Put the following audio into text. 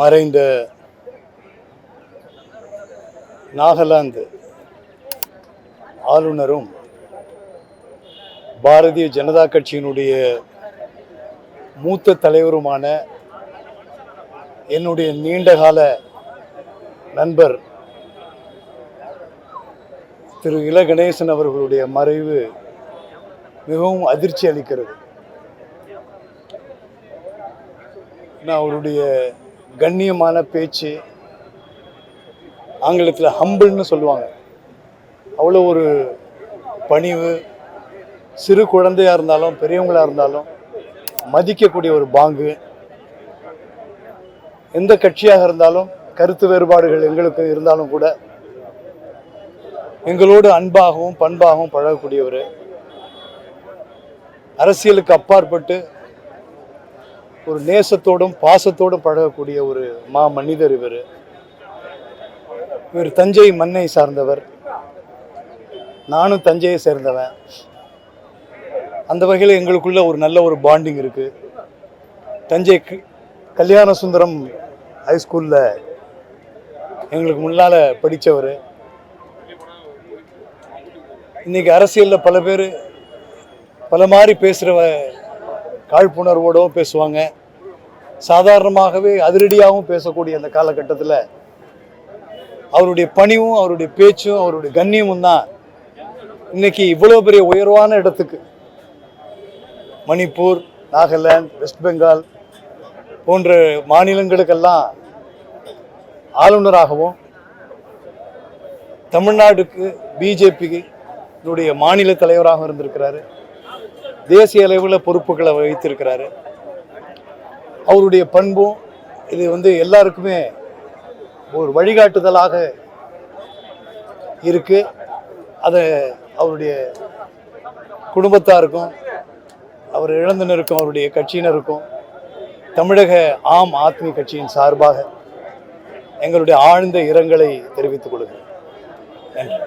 மறைந்த நாகாலாந்து ஆளுநரும் பாரதிய ஜனதா கட்சியினுடைய மூத்த தலைவருமான என்னுடைய நீண்டகால நண்பர் திரு இல கணேசன் அவர்களுடைய மறைவு மிகவும் அதிர்ச்சி அளிக்கிறது. நான் அவருடைய கண்ணியமான பேச்சு ஆங்கிலத்தில் ஹம்பிள்னு சொல்லுவாங்க. அவ்வளோ ஒரு பணிவு சிறு குழந்தையாக இருந்தாலும் பெரியவங்களாக இருந்தாலும் மதிக்கக்கூடிய ஒரு பாங்கு. எந்த கட்சியாக இருந்தாலும் கருத்து வேறுபாடுகள் எங்களுக்கு இருந்தாலும் கூட எங்களோடு அன்பாகவும் பண்பாகவும் பழகக்கூடியவர். அரசியலுக்கு அப்பாற்பட்டு ஒரு நேசத்தோடும் பாசத்தோடும் பழகக்கூடிய ஒரு மா மனிதர் இவர். இவர் தஞ்சை மண்ணை சார்ந்தவர். நானும் தஞ்சையை சேர்ந்தவன். அந்த வகையில் எங்களுக்குள்ள ஒரு நல்ல ஒரு பாண்டிங் இருக்குது தஞ்சை க- கல்யாண சுந்தரம் ஹைஸ்கூலில் எங்களுக்கு முன்னால் படித்தவர் இன்றைக்கி அரசியலில் பல பேர் பல மாதிரி பேசுகிற காழ்ப்புணர்வோடவும் பேசுவாங்க. சாதாரணமாகவே அதிரடியாகவும் பேசக்கூடிய அந்த காலகட்டத்தில் அவருடைய பணிவும் அவருடைய பேச்சும் அவருடைய கண்ணியமும் தான் இன்னைக்கு இவ்வளோ பெரிய உயர்வான இடத்துக்கு. மணிப்பூர் நாகாலாந்து வெஸ்ட் பெங்கால் போன்ற மாநிலங்களுக்கெல்லாம் ஆளுநராகவும் தமிழ்நாடுக்கு பிஜேபிக்கு இதனுடைய மாநில தலைவராகவும் இருந்திருக்கிறாரு. தேசிய அளவில் பொறுப்புகளை வகித்திருக்கிறாரு. அவருடைய பண்பும் இது வந்து எல்லாருக்குமே ஒரு வழிகாட்டுதலாக இருக்கு. அதை அவருடைய குடும்பத்தாருக்கும் அவர் இழந்தினருக்கும் அவருடைய கட்சியினருக்கும் தமிழக ஆம் ஆத்மி கட்சியின் சார்பாக எங்களுடைய ஆழ்ந்த இரங்கலை தெரிவித்துக் கொள்கிறேன். நன்றி.